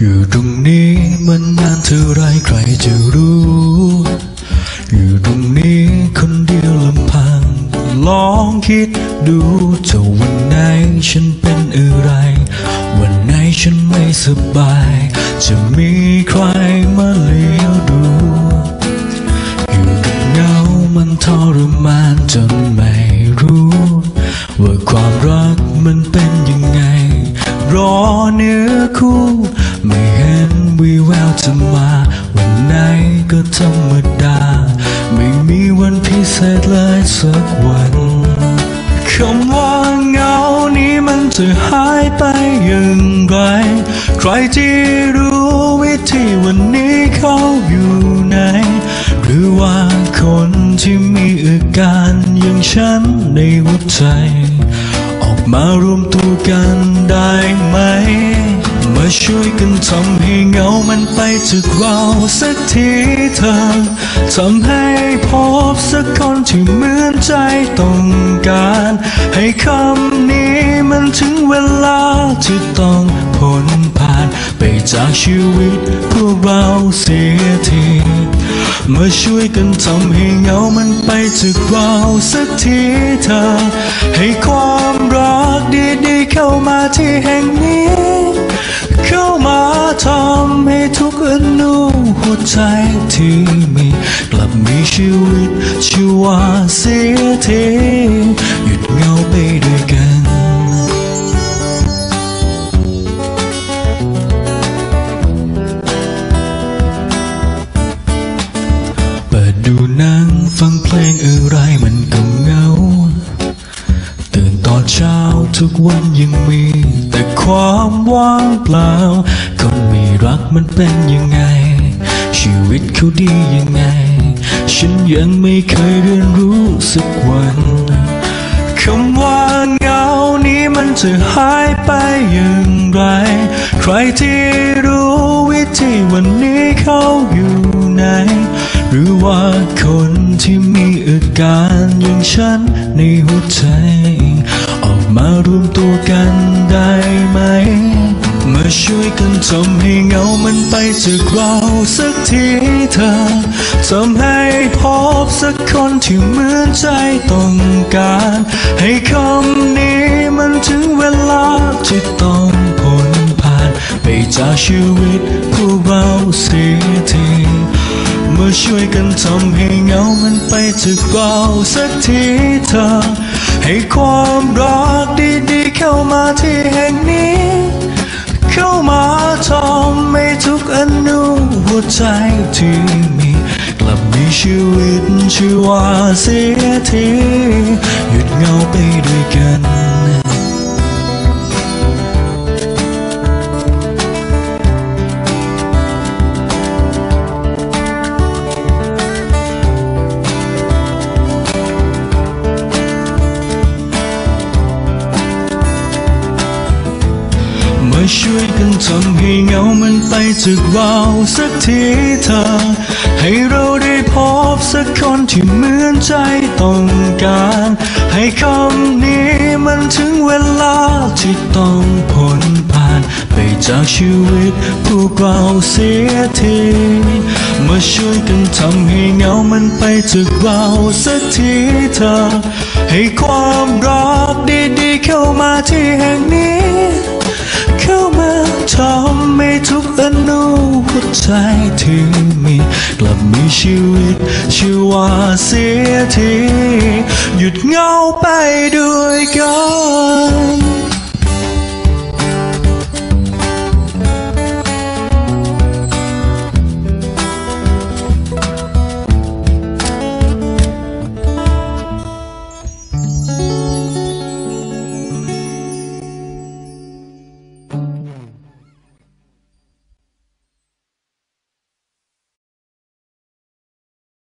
อยู่ตรงนี้มันนานเท่าไรใครจะรู้ อยู่ตรงนี้คนเดียวลำพัง ลองคิดดูถ้าวันไหนฉันเป็นอะไร วันไหนฉันไม่สบาย จะมีใครมาเลี้ยวดู อยู่กับเงามันทรมานจนไม่รู้ ว่าความรักมันเป็นยังไง รอเนื้อคู่ วีแววจะมา วันไหนก็ธรรมดา ไม่มีวันพิเศษเลยสักวันคำว่าเหงานี้มันจะหายไปอย่างไร ใครที่รู้วิธีวันนี้เขาอยู่ไหน หรือว่าคนที่มีอาการอย่างฉันในหัวใจ ออกมารวมตัวกันได้ไหม มาช่วยกันทำให้เหงามันไปจากเราสักทีเธอทำให้พบสักคนที่เหมือนใจต้องการ ให้คำนี้มันถึงเวลาที่ต้องพ้นผ่านไปจากชีวิตพวกเราเสียทีมาช่วยกันทำให้เหงามันไปจากเราสักทีเธอ ให้ความรักดีๆเข้ามาที่แห่ง ใจที่มีกลับมีชีวิตชีวาเสียทีหยุดเงาไปด้วยกันเปิดดูหนังฟังเพลงอะไรมันก็เงา ตื่นตอนเช้าทุกวันยังมีแต่ความว่างเปล่า คนมีรักมันเป็นยังไง ชีวิตเขาดียังไง ฉันยังไม่เคยเรียนรู้สักวันคำว่าเงานี้มันจะหายไปอย่างไร ใครที่รู้วิธีวันนี้เขาอยู่ไหน หรือว่าคนที่มีอาการอย่างฉันในหัวใจ ออกมารวมตัวกันได้ ช่วยกันทำให้เงามันไปจากเราสักทีเธอทำให้พบสักคนที่เหมือนใจต้องการ ให้คำนี้มันถึงเวลาที่ต้องพ้นผ่าน ไปจากชีวิตพวกเราเสียทีมาช่วยกันทำให้เงามันไปจากเราสักทีเธอ ให้ความรักดีๆเข้ามาที่ ใจที่มีกลับมีชีวิตชีวาเสียทีหยุดเงาไปด้วยกัน ทำให้เงามันไปจากเราสักทีเธอ ให้เราได้พบสักคนที่เหมือนใจต้องการ ให้คำนี้มันถึงเวลาที่ต้องพ้นผ่าน ไปจากชีวิตพวกเราเสียทีมาช่วยกันทำให้เงามันไปจากเราสักทีเธอ ให้ความรักดีๆเข้ามาที่แห่งนี้ เข้ามาทำให้ทุกอนุหัวใจที่มีกลับมีชีวิตชีวาเสียที หยุดเงาไปด้วย